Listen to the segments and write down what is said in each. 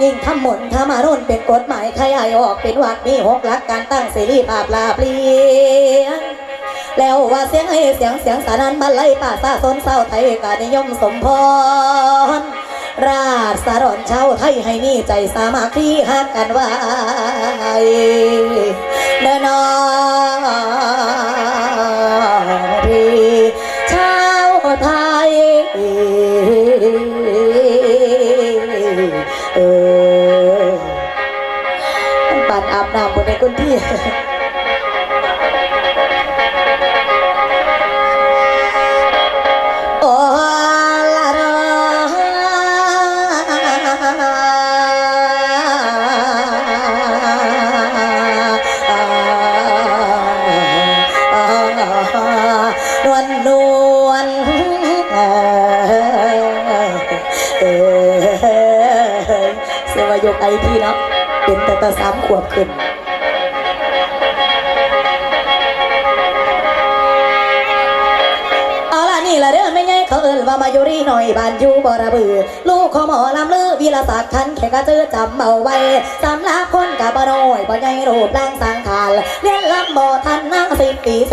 กิ่งทำหมุนทำมารุ่นเป็นกฎหมายขยายออกเป็นวักมีหกหลักการตั้งเสรีภาพลาเปลี่ยนแล้วว่าเสียงให้เสียงเสียงสานันบันไลป่าซาสนเศร้าไทยกานิยมสมพรราชสารนชาวไทยให้มีใจสามัคคีหักกันไว้เดินนองพี่ชาวไทย เออเสียวยกไอพี่เนาะเป็นแต่ตาสามขวบขึ้น มายุรีหน่อยบ้านอยู่บ่ระบือ ลูกของหมอลำลือวีรศักดิ์ขันแค่กระเจอจำเอาไว้สำลักคนกับบ่น้อยบ่ใหญ่รูปร่างสังขารเลี้ยงลำบ่ทันนั่งสิบปีเศ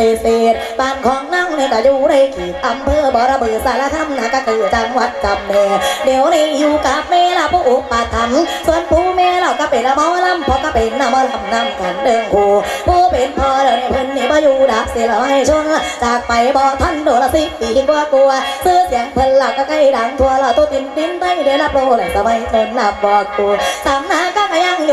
ษบ้านของ นั่งนี่ก็อยู่ในเขีดอำเภอบ่ระบือสารคามนะก็คือจังหวัดกำแพงเดี๋ยวนี้อยู่กับแม่ละผู้อุปถัมภ์ส่วนผู้แม่เราก็เป็นหมอลำพ่อก็เป็นหมอลำนำกันเดิงคู่ผู้เป็นพ่อเดี๋ยวนี้เพิ่นนี่บ่อยู่ดักเสียแล้วให้ชนจากไปบ่ทันโดนละสิปีกว่ากลัวซื้อเสียงเพิ่นหลักก็ใกล้ดังทั่วเราตัวตินตินได้ได้รับโลเลยสมัยเพิ่นนับบอกกูสามนาก็ยัง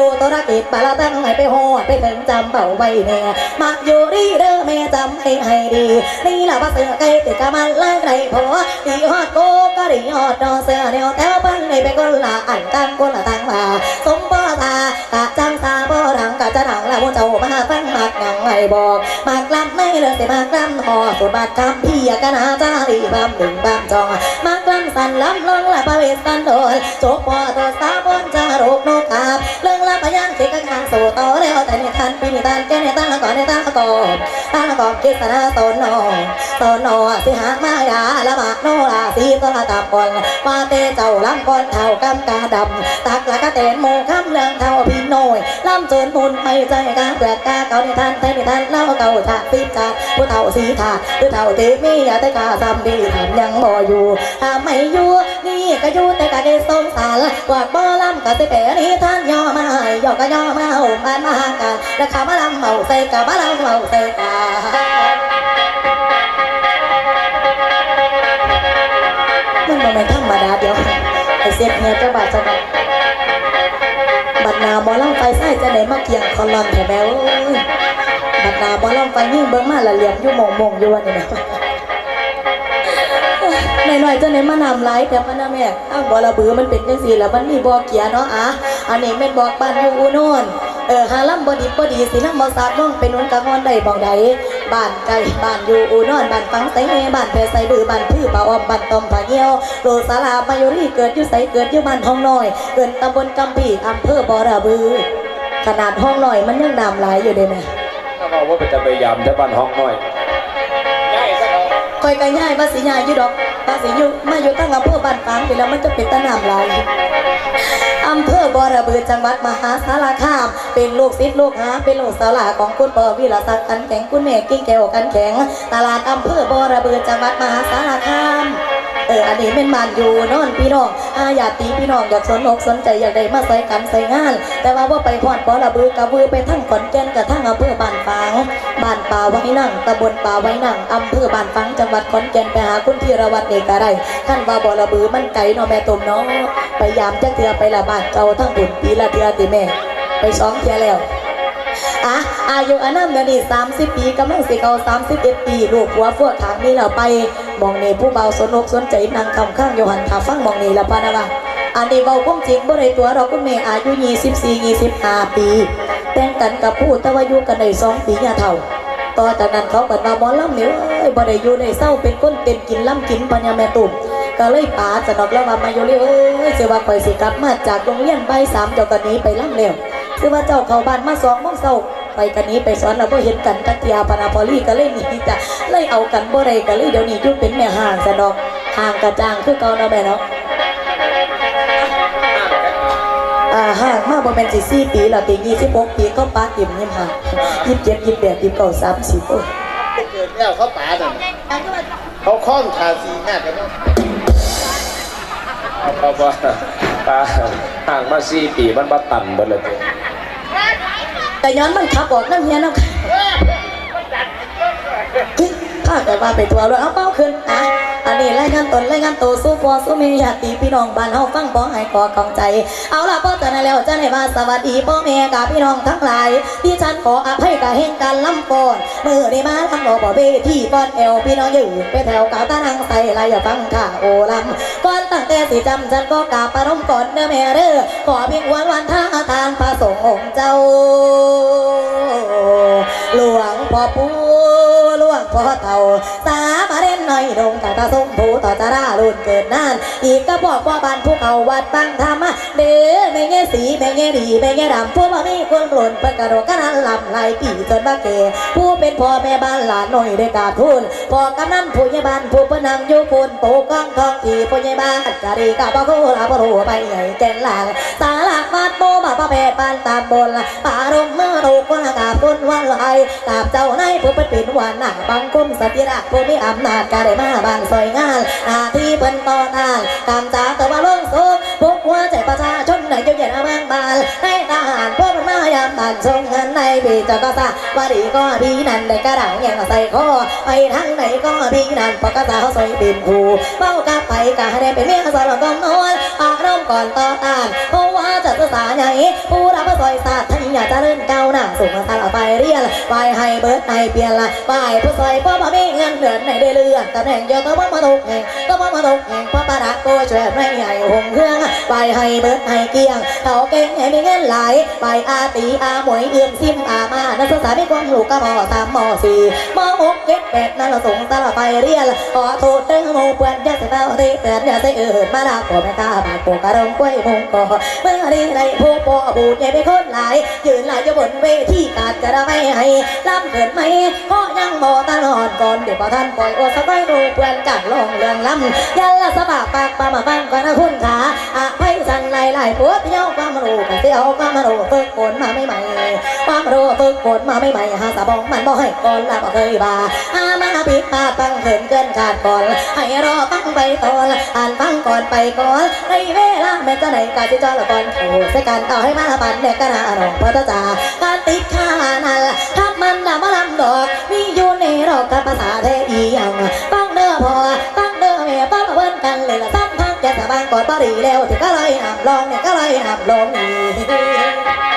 อยู่ตัวรักิจปาละตั้งให้ไปโหดไปถึงจำเป่าไว้แน่มักอยู่ดีเด้อแม่จำให้ให้ดี นี่ละว่าเสือไก่ติดกะมันไล่ไก่พอดีฮอดโกก็ดีฮอดดอเสือแนวแถวปั้นให้ไปคนละอันตั้งคนละตั้งว่าสมปอตากะจังตาบ่ดังกะจะดังละว่าเจ้ามาฟังมักหนังให้บอกมากลำไม่เลยสิมากลำหอสุดบาดคำพี่ยกันหาจารีบำดึงบำจองมากลำสันลำลงละประเวสันโดนโจกปอตัวสาบนจาโร ละพยันเกกันทางสู่ต่อแล้วแต่ในทันปีนิทานแกในตั้งก่อนในตั้งกอนตั้งกอนกิษณาตนนอตนนอสิหามายาละมาโนราสีตละตาปนมาเตเจ้าลำก่อนเท่ากำกาดำตักละกะเตนโมคำเรื่องเท่าพี่น้อยลำจนมุนไปใจกาเปลือกกาเก่าในทันแต่ในทันเล่าเก่าชาติจาผู้เท่าสีถาผู้เท่าเตมียาแต่กาซำดีทำยังบ่อยู่ถ้าไม่อยู่ ก็อยู่แต่กะได้สงสารกว่าบ่ลำกะสิเปรีท่านย่อมาให้ย่อก็ย่อมาห่มอันมาหากันแล้วขามาลำเมาใส่กะมาลำเมาใส่กะมันบ่แม่นธรรมดาเดียวไอเสียเงียเจ้าบาดเจ้าบาดบัดนาหมอลำไฟใส่จะไหนมาเกี่ยงคอลอนแถวแมวเอ้ยบัดนาหมอลำไฟยิ่งเบิ่งมาละเหลี่ยมอยู่มองมงๆอยู่วันนี้นะหน่อยๆจะไหนมานำไลฟ์แต่พะน ม่อ้าวบอระบือมันเป็นจังซี่แล้วมันมีบอเกียเนาะอะอันนี้แม่นบอกบ้านอยู่อูโน่นเออหาลำบดีบดีสิลำบอสาดน้องเป็นนุ่นกะงอนได้บองใดบ้านไก่บ้านอยู่อูโน่นบ้านฟังไสเมบ้านแพไสบือบ้านพือป่าออมบ้านตอมผาเหี่ยวโรสาลามายุรีเกิดอยู่ไสเกิดอยู่บ้านห้องน้อย เกิดตำบลกำปีอำเภอบอระบือ ขนาดห้องน้อยมันยังนำหลายอยู่เด้แม่ถ้าบอกว่าเป็นจะไปยำจะบ้านห้องน้อยง่ายซะเอาคอยกันง่ายภาษีง่ายอยู่ดอก ภาษีอยู่มาอยู่ตั้งอำเภอบ้านฟางไปแล้วมันจะเป็นตะนามลายอำเภอบอระเบือจังหวัดมหาสารคาม เป็นลูกศิษย์ลูกหาเป็นลูกสาวหลาของคุณปอวิรศักดิ์กันแข็งคุณแม่กิ้งแก้วกันแข็ง ตลาดอำเภอบอระเบือจังหวัดมหาสารคาม เอออันนี้เป็นบ้านอยู่นอนพี่น้องอาญาติพี่น้องอยากสนอกสนใจอยากได้มาใส่กันใส่งาน แต่ว่าว่าไปพอดปอระบือกระบือไปทั้งขอนแก่นกับทั้งอำเภอบ้านฟางบ้านป่าไว้นั่งตำบลป่าไว้นั่งอำเภอบ้านฟางจังหวัดขอนแก่นไปหาคุณธีรวัตรเอกได้ท่านว่าบ่ระบือมันไก่นาะแม่ตุ่มเนาะไปยามจักเทือไปละบ้านเก่าทั้งบุญปีละเทือติแม่ ไปสองเทือแล้วอะอายุอานามเดี๋ยวนี้30 ปีกำลังสิเข้า31 ปี ลูกหัวพวทางนี้แล้วไป มองนี่ผู้เบาสนอกสนใจนางคำข้างโยหันขาฟังมองนี่ละพะนะว่าอันนี้เบาก้มจริงบ่ได้ตัวเราคุณแม่อายุ24 25 ปี แต่งกันกับผู้ต่ว่ายู่กันได้2ปีอย่าเท่าต่อจากนั้นเขาก็มาหมอลำเหนียวเอ้ยบ่ได้อยู่ในเศร้าเป็นคนเต็มกินล่ำกินปัญญาแม่ตุ่มก็เลยป๋าสนอกแล้วว่ามาอยู่เลยเอ้ยเสว่าข่อยสิกลับมาจากโรงเรียนใบสามเจ้ากันนี้ไปล่ำแล้วคือว่าเจ้าเขาบ้านมาสองโมงเช้า ไปกันนี้ไปสอนเราบ่เห็นกันกักเทียปานาพอลี่ก็เลยหนีจ้ะเลยเอากันบ่ได้ก็เลยเดี๋ยวนี้อยู่เป็นแม่ห่างสนอกห่างกระจางคือเก่าเนาะแม่เนาะอ่าาห่างมาบ่แม่นสิสี่ปีแล้วปี26ปีก็ปาติ่มยิ้มห่าง27 28 29 30โอ้ยเกิดแล้วเขาป่าน่ะเขาคล้องขาสีแม่กันเนาะเพราะว่าตาห่างมาสี่ปีมันมาตันเบิดเลยตัว แต่ย้อนมันขับออกน้ำเฮียน้ำข้าแต่ว่าไปตัวเลยเอาเป้าขึ้นอะ อันนี้รายงานตนรายงานตัวสู้พอสู้เมีญาติพี่น้องบ้านเฮาฟังบ่ให้กอของใจ เอาล่ะพ่อจะนั่นแล้วจะให้มาสวัสดีพ่อแม่กับพี่น้องทั้งหลาย ที่ฉันขออภัยกับเหตุการณ์ลำก่อนมือได้มาทำบ่บ่เวที่ป้อนแอวพี่น้องอยู่ไปแถวกาวตานังใส่ลายอย่าฟังข่าโอลำก่อนตั้งแต่สิจำฉันก็กราบประรมก่อนเด้อแม่เด้อขอเพียงวันวันท่าทางพระสงฆ์องค์เจ้า หลวงพ่อปู่หลวงพ่อเต่า ตาสมผูต่อจารารุ่นเกิดนาน อีกก็บอกว่าบ้านผู้เขาวัดบังธรรมะ เด้อแม่แง่สีแม่แง่ดีแม่แง่ดำพวกบ่มีคนหล่นเปิดกระโดดกระนั้นลำไหลปีจนบ้าเกผู้เป็นพ่อแม่บ้านหลานหน่อยได้กราบทูลพ่อกำนันผู้ใหญ่บ้านผู้พนังอยู่พูนปูกองทองที่ผู้ใหญ่บ้านกะดีกับพ่อครูลาพ่รู้ไปใหญ่แก่นหลังสาลากวัดโมมาพ่อแม่บ้านตามบนป่ารมเมื่อถูกคนกราบคนวันไหลกราบเจ้านายผู้เป็นปิ่นวันหนักบังคุมสติรักผู้มีอำนาจกาได้มาบ้านซอยงานหน้าที่เพิ่นต่อทางกำจากตัวว่าลงสุายามบ้านทรงเงินในปีเจ้าก็ซาว่าดีก็พี่นั่นได้กระดังยังใส่คอไปทางไหนก็พี่นั่นปกติเขาซอยปิ่นผูเป้ากาไปกาได้เป็นเมียสารกองนอนอารมณ์ก่อนต่อต้านเพราะว่าจะศึกษาใหญ่ผู้รับซอยศาสตร์ท่านอยากจะเลื่อนเก้าหน้าสูงมาตลอดไปเรียนไปให้เบิร์ดในเปลี่ยนละไปผู้ซอยพ่อมามีเงินเดือนในได้เลื่อนตำแหน่งเยอะก็ว่ามาตกแห่งก็ว่ามาตกแห่งพ่อประดักโกช่วยไม่ใหญ่หงเครื่องไปให้เบิร์ดให้เกียงเขาเก่งให้มีเงินไหลไปอาตีอาหมวยเอื้อมซิมอามานักศึกษาไม่ความลูกก็มอสามมอสี่มอหกเจ็ดแปดนั่นละส่งตลอดไปเรียนขอโทษเด้อโมเปื่อนยาใส่เต้าเตะเตือนยาใส่เอิดมาดาปอแม่กาบาดปวกระดงกล้วยมงกอเมื่อดีในผู้ปอบูดใหญ่เป็นคนหลายยืนหลายจะบนเวทีกาดจะได้ไม่ให้ล้ำเกิดไหมก็ยังบอตลอดก่อนเดี๋ยวพอท่านปล่อยโอสักไว้ดูเพื่อนกันลองเรื่องล้ำยันละสะบากปากปามาฟังกันนะคุณขาอะไพสั่นไหลไหลปวดเที่ยวความรู้กันเที่ยวความรู้ฝึกฝนมาไม่ใหม่ความรู้ฝึกฝนมาไม่ใหม่หาสะบองมันบ่ให้ก่อนละบ่เคยบาอามาปิดปาตั้งเขินเกินขาดก่อนให้รอฟังไปก่อนอ่านฟังก่อนไปก่อนในเวลาแม่จะไหนกาที่จอละก่อนโอ้ใส่การเอาให้มาปันเด็กกันนะน้องพระจ่าการติดข้านั่นทับมันดามาลำดอกมีอยู่ในรอกกับภาษาไทยอียังฟังเด้อพอฟังเด้อแม่ฟังมาเบิ่นกันเลยละซ้ำพักจะสบายก่อนปารีแล้วที่ก็เลยหับลองเนี่ยก็เลยหับลงนี่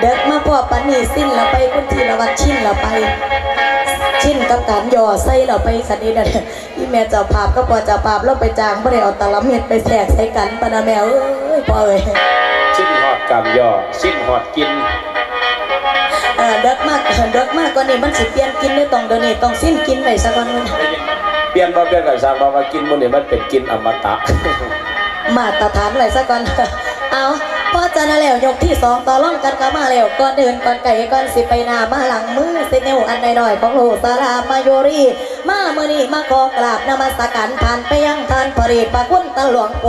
เด็กมาพอปันนี่สิ้นแล้วไปคุณทีละวันชินแล้วไป ชิ้นกับการย่อใส่เราไปคดีนั่นที่แม่เจ้าภาพก็พอจ้าภาพเราไปจางไม่ได้เอาตะละเม็ดไปแทกใส่กันปะนะแมวเอ้ยพอเอ้ยสิ้นหอดกำย่อสิ้นหอดกิน ออเด็กมากเด็กมากกว่านี้มันสิเปลี่ยนกินได้ต้องเดี๋ยวนี้ต้องสิ้นกินไปสักวันหนึงเปลี่ยนมาเปลี่ยนกับสร้างมามากินมันเนี่ยมันเป็นกินอมตะ มาตรฐานอะไรสักก่อนเอาพอจะนั่นแล้วยกที่สองต่อร่องกันก็มาแล้วก่อนเดินก่อนไก่ก่อนสิไปหน้ามาหลังมือเซนิวอันใดหน่อยของโลสารามาโยรีมาเมื่อนี้มาขอกราบนมัสการผ่านไปยัง ท่านปริปคุณตาหลวงโป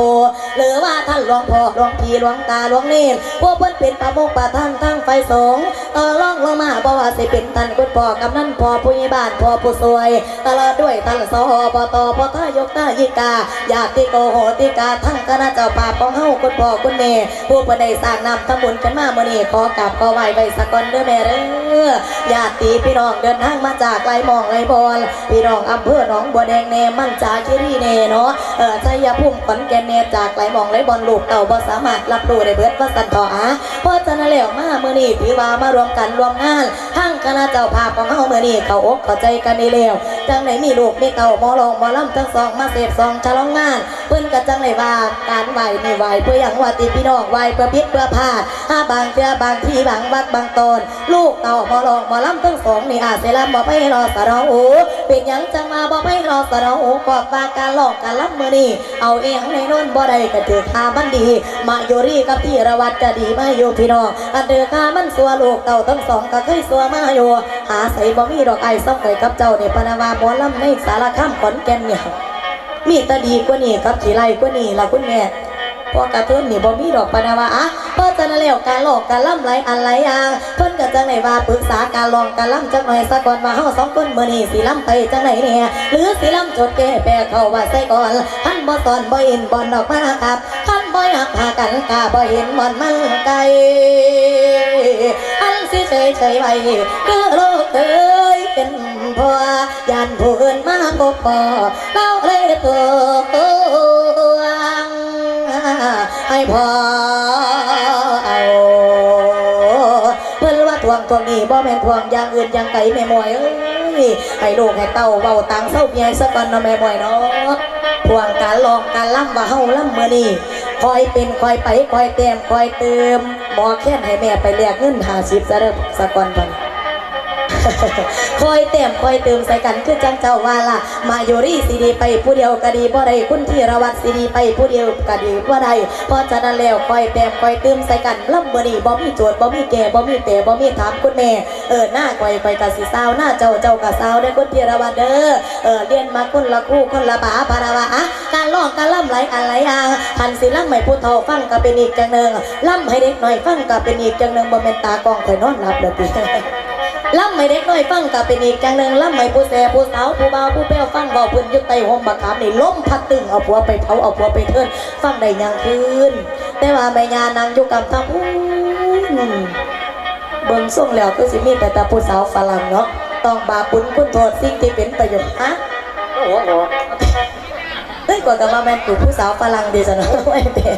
หรือว่าท่านหลวงพ่อหลวงพี่หลวงตาหลวงเนรพวกเพิ่นเป็นประมุขประท่านทั้งไฟสงต่อรองลงมาบ่ว่าสิเป็นท่านคุณพ่อกำนันพ่อผู้ใหญ่บ้านพ่อผู้สวย ตลอดด้วยท่านสหปตพทายกตายิกาญาติโกโหติกาทั้งคณะเจ้าป่าของเฮาคุณพ่อคุณแม่ผู้เพิ่นได้สร้างนำทำบุญกันมาเมื่อนี้ขอกราบขอไหว้ไว้สักก่อนเด้อแม่เด้อญาติพี่น้องเดินทางมาจากไกลมองไกลบอลพี่น้องอำเภอหนองบัวแดงแน่มั่นจาคิรีแน่เนาะเออชัยภูมิขอนแก่นแนจากไหลมองไหลบอลลูกเต่าบ่สามารถรับรู้ได้เบิดว่าสันต่ออะเพราะฉะนั้นแล้วมาเมื่อนี้ถือว่ามารวมกันรวมงานทั้งคณะเจ้าภาพของเฮาเมื่อนี้เขาอกเข้าใจกันนี่แล้ว จังไหนมีลูกมีเต่าหมอลองหมอลำทั้งสองมาเสพสองฉลองงาน เพิ่นก็จังไหนว่าการไหวนี่ไหวเพื่อหยังว่าติพี่น้องไหวเพื่อพิษเพื่อพาดถ้าบางเทื่อบางที่บางวัดบางตนลูกเต่าหมอลองหมอลำทั้งสองนี่อาจสิลำบ่ไปรอสะเดอโอเป็นยังจังมาบ่ไปรอสะเดอโอก็ว่าการหลองการลำมือนี้เอาเองในโน่นบ่ได้ก็ถือทามันดี มาโยรีกับพี่ระวัดก็ดีมาอยู่พี่น้องอันเดือกามันสัวลูกเต่าทั้งสองก็เคยสัวมาอยู่หาใส่บ่มีดอกไอ้ซ้ำไปกับเจ้าเนี่ยปนาวาบ่ลำในสารคามขอนแก่นเนี่ยมีตาดีกว่านี่กับขี่ไล่กว่านี่ล่ะคุณแม่พอกระตุ้นนี่บ่มีดอกปานาวาอะเพราะฉะนั้นแล้วการหลอกการล่ำไหลอันไหลอ่างเพิ่นก็จังไหนว่าปรึกษาการลองการล่ำจักหน่อยซะก่อนว่าเฮาสองคนมื้อนี้สิล่ำไปจังไหนเนี่ยหรือสิล่ำจดแก้แปลเข้าว่าใส่ก่อนคันบ่สอนบ่เห็นบ่อนดอกมาครับคันบ่อยากพากันกะบ่เห็นบ่อนมันไกลอันสิเฉยเฉยไว้คือโลกเอ้ย อยานผู้อื่นมาบ่พอเราเลยตัวให้พอเอาเพิ่นว่าทวงทวงนี่บ่แม่นทวงอย่างอื่นอย่างไก่แม่มวยเอ้ยให้ลูกให้เต้าเว้าตังเศร้าเมียสักก่อนนาะแม่มวยเนาะทวงการลองการล่ำว่าเฮาล่ำมื้อนี้คอยเป็นคอยไปคอยแต้มคอยเติมหมอแค้นให้แม่ไปแลกเงิน50ซะเด้อสักก่อนก่น คอยเต็มคอยเติมใส่กันคือจังเจ้าว่าล่ะ มาอยู่รีสีดีไปผู้เดียวก็ดีบ่ได้คุณที่ระวัดสีดีไปผู้เดียวก็ดีบ่ได้เพราะฉะนั้นแล้วคอยเต็มคอยเติมใส่กันล่ำบ่นี่บ่มีโจทย์บ่มีแก่บ่มีแต่บ่มีถามคุณแม่เออหน้าคอยคอยกะสิสาวหน้าเจ้าเจ้ากะสาวได้คุณที่ระวัดเด้อเออเรียนมาคนละคู่คนละบาพาราวะอะการร้องการล่ำไหลอะไรอ่างคันสิล่ำให้ผู้เฒ่าฟังก็เป็นอีกจังหนึงล่ำให้เด็กหน้อยฟังก็เป็นอีกจังหนึงบ่แม่นตากองคอยนอนหลับเด้อติ ล่ำไม่เด็กน้อยฟังก็เป็นอีกอย่างหนึ่งล่ำไม่ผู้แสผู้สาวผู้บ่าวผู้แป้วฟังเบาพื้นยุตไตหอมบักขามนี่ล้มพัดตึงเอาผัวไปเผาเอาผัวไปเทินฟังได้ยังคืนแต่ว่าแม่ยานางยุกรรมทำอู้เบิ่งส่งแล้วก็สิมีแต่แต่ผู้สาวฝรั่งเนาะต้องบาปบุญคุณโทษสิ่งที่เป็นประโยชน์ฮะโอ้โห กว่ากับว่าแม่นตู่ผู้สาวฝรั่งดีจังเนาะไอ้เด็ก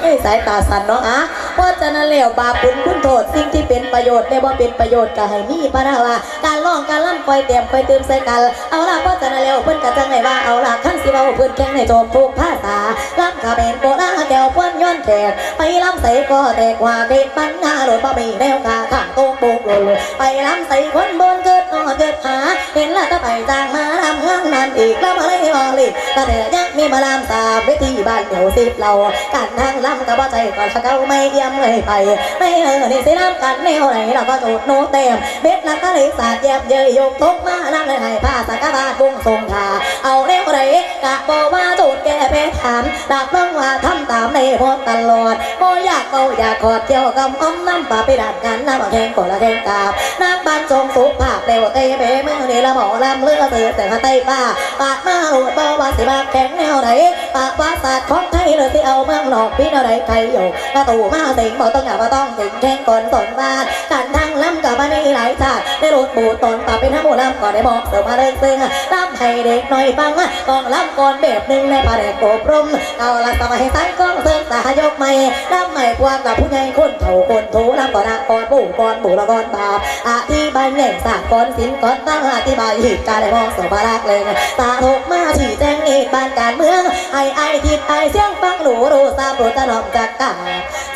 ไอ้ยสายตาสันเนาะอะเพราะฉะนั้นแล้วบาปุญคุณโทษสิ่งที่เป็นประโยชน์ได้บ่เป็นประโยชน์ก็ให้มีปะนะว่า การร้องการล่ำคอยเตรียมคอยเติมใส่กันเอาล่ะเพราะฉะนั้นแล้วเพิ่นก็จังไหนว่าเอาล่ะขั้นสิเว้าเพิ่นแข่งในโจมทุกภาษาล่ำขาเป็นโกลาแก้วพวนย้อนแขกไปล่ำใส่ก็แตกว่าเด็กปัญญาโดยบ่มีแนวขาข้างโตกโปกโลโลไปล่ำใส่คนบนเกิด เกิดหาเห็นและตะไปจางมาลำงานนั่นอีกแล้วมาเลยบ่ลิก็แต่ยังมีมาลำสาบเวทีบ้านเดี๋ยวสิบเราการทางลำก็บ่ใจก่อนถ้าเขาไม่เยี่ยมเลยไป ไม่เออนี่สิลำกันแนวไหนเราก็โจดโนเต็มเบ็ดนักก็เลยสาดแยบเยยยกทุกมาลำเลยให้ผ้าสักกะบาทบุ้งทรงทาเอาแนวไหนกะบอกว่าโจดแกไปถามดักน้องว่าทำตามในพอตลอดโออยากเกาอยากกอดเกี่ยวกับอ้อมน้ำป่าไปดัดกันน้ำแทงก่อนละแทงกาบน้ำบานทรงสุภาพเร็วเตะเบมือนี่ละหมอลำเลือดเสือแต่ข้าใต้ป้าปาดมาโหดเบาว่าสิมาแข็งแนวไหนปากว่าศาสตร์ของไทยเลยที่เอาเมืองนอกพี่นวไหนใครอยู่กระตู่มาสิงบอกต้องอย่าว่าต้องสิงแข่งก่อนสนบ้านการทั้งลำกับมาในหลายชาติได้รูดบูตนป่าเป็นทั้งหมดลำก่อนได้บอกเสือมาเลิกซึ่งลำให้เด็กหน่อยฟังกองลำก่อนแบบหนึ่งในผ้าแดกโกบรมเอาละสมัยตั้งกองเสริมสายกใหม่ลำใหม่พวกกับผู้ใหญ่คนเฒ่าคนโถลำก่อนนักก่อนปู่ก่อนปู่ละก่อนบาปอธิบายแง่สากก่อนสินก่อนตั้งอธิบายเหตุการณ์ได้บอกเสือมาลักเลยตาถกมาที่แจ้งเหตุบ้านการเมือง ไอ้ไอ้ทิดไอ้เสียงฟังหนูรู้ทราบรู้จะนอมจากกา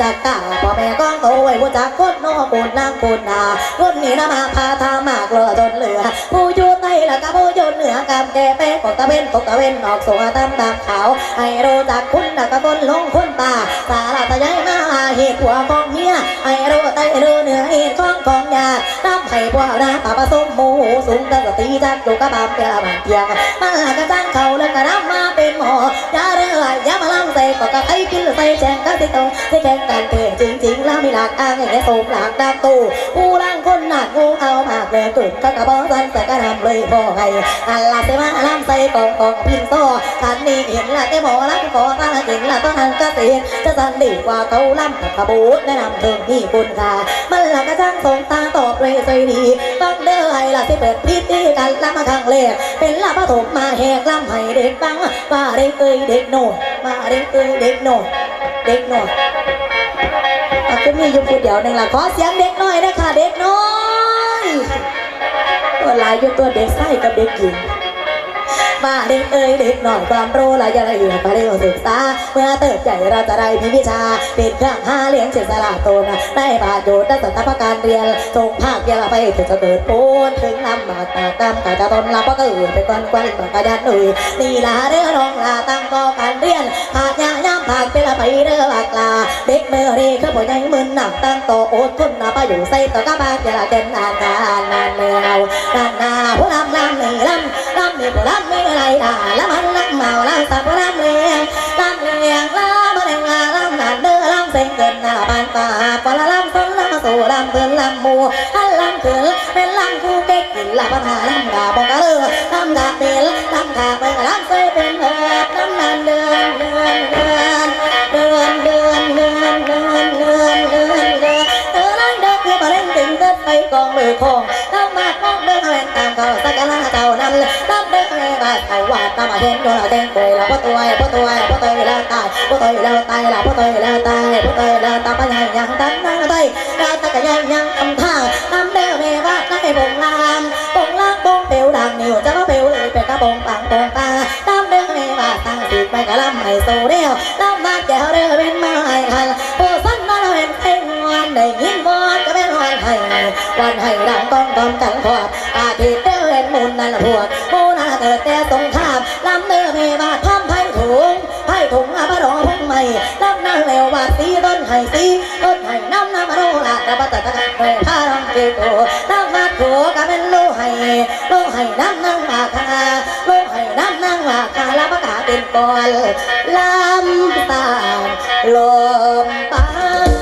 จากกาพ่อแม่ก้องโตไว้ผู้จักคนนอปูนนางปูนนาคนนี้นมาพาทามากเลอจนเหลือ ผู้อยู่ใต้ละกับผู้อยู่เหนือกำแก่แป้กตะเวนตกตะเวนออกสวตามตามขาวให้รู้จักคุณนะกับคนลงคนตาสาระตะย้ายมาเหตุหัวของเมียให้รู้ใต้ รู้เหนือเหตุของของยาน้ำให้พวกนาตาผสมหมูสูงตั้งสตีจักอยู่กับบามเปียบานเทียงมากระตั้งเขาแล้วก็น้ำมา เป็นหอยาเรื่อยยามาลังใส่ก็กระไอ้กินใส่แจงกันติโตใส่แข่งกันเถิดจริงๆแล้วมีหลักอ้างให้สมหลักดักตู้ผู้ล่างคนหนักงูเอามากเลยตุ่นก็กระบอกสันแต่ก็ทำเลยพอให้อันละเสมาลำใส่กองกองพินโซ่ทันนี้เห็นละแต่หมอลำขอตั้งเก่งละต้องหันกระเสียจะสันดีกว่าเขาลำกับขบูดแนะนำเถิงที่คุณค่ามันละกระช่างสงตาตอบเลยใจดีฟังเด้อให้ละที่เปิดพิธีกันลำมาครั้งแรก เป็นละปฐมมาแหกลำให้เด็กบังมาเด็กเอ้ยเด็กโน่มาเด็กเอ้ยเด็กโน่เด็กโน่อาจจะมีอยู่ผู้เดียวหนึ่งล่ะขอเสียงเด็กน้อยนะคะเด็กน้อยตัวหลายอยู่ตัวเด็กไส้กับเด็กหญิง มาเด็กเอ้ยเด็กหน่อยความรู้ลายอย่างอยู่ไปเรียนศึกษาเมื่อเติบใหญ่เราจะได้มีวิชาเป็นเครื่องหาเลี้ยงเสียสละตนได้ประโยชน์ได้สถาปการเรียนจงภาคเยาไปถึงจะเกิดปูนถึงลำบาตากรรมกาจะตนเราก็เกิดไปก่อนกวนปากกายันหนุ่ยนี่ลาเรื่องน้องลาตั้งก็การเรียนหากยาย่ำทางเป็นละไปเด้อหลากลาเด็กเมื่อเรคือผู้ใหญ่มึนหนักตั้งโตอดทนนะไปอยู่ใส่ต่อกะบาเจละเต็นนานการนานเมืองนานนาผู้ลำลำนี่ลำลำ นี่ผู้ลำมีอะไรด่าละมันลำเมาลำสับลำเลียงลำเลียงลำมาแรงลาลำนานเด้อลำเซ็งเกินหน้าบานตาปละลำต้นลำสู่ลำเตือนลำมูฮันลำเถือเป็นลำคู่เก๊กกินลำปัญหาลำกาบอกกะเลือลำกาเป็นลำกาเป็นลำเซเป็นเอิบลำนานเดือนเดือนเดือนเดือนเดือนเดือนเดือนเดือนเดือนเดือนเออนั่งเดินคือมาเล่นติงเดินไปกองมือคงลำมากองเดินแรงตามเขาสักการะเจ้านั้นลำเดินแรงบาเขาว่าตามมาเห็นโดนเราเด้งไปแล้วพ่อตัวพ่อตัวพ่อตัวแล้วตายพ่อตัวแล้วตายล้วพ่อตัวแล้วตายพ่อตัวแล้วตายไปยังยังตั้งนั่งได้เราตะกะยังยังทำท่าทำเด้อเมว่าได้บงลามบงลามบงเปลวดังนิ้วจะก็เปลวเลยเป็นกระบงปังบงตาทำเด้อเมว่าตั้งสิดไปกะลำให้โซเดียวลำมาแก้วเด้อเป็นไม้คันผู้สั้นมาเราเป็นเพลงวันได้ยิน ให้วันให้ดังต้องต้องกันขอบอาทิตย์เด้อเห็นมุนนั่นพวกผู้น่าเกิดแต่สงครามลำเด้อเมว่าทำไผ่ถุงไผ่ถุงอาบะรอพุ่งใหม่ลำนั่งแล้วว่าสีต้นไห้สีต้นไห้น้ำน้ำมาโรละกระบะตตะกันไปพารังเกโกน้ำมาโถก็เป็นโลไห้โลไห้น้ำนั่งมาคาโลไห้น้ำนั่งมาคาแล้วประกาเป็นกอลลำตาลมปานเอา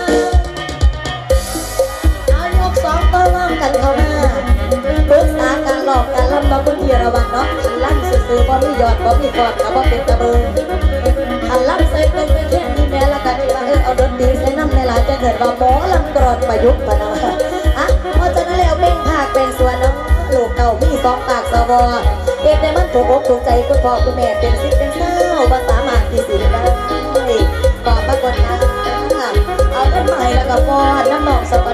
หลอกการลำเนาะคุณธีรวัตรเนาะคันล่ำซื่อๆบ่มียอดบ่มีกอดกับบ่เป็นกระเบือคันล่ำใส่เป็นเป็นแค่นี้แม่ละกันว่าเออเอาดนตรีใส่น้ำในหลายจะเกิดว่าหมอลำกรอนประยุกต์ปะนะอะเพราะฉะนั้นแล้วเป็นภาคเป็นส่วนเนาะลูกเก่ามีสองปากสวอเด็กได้มันถูกอกถูกใจคุณพ่อคุณแม่เป็นสิเป็นเศร้าภาษามารถที่สิได้ขอบพระคุณค่ะเอาต้นไม้แล้วก็ป้อนน้ำหนองสก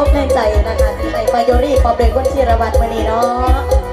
อกนรงใจนะคะไอ้ปายโยรี่ปอบเด็กคนชีรวัตรมณีเนาะ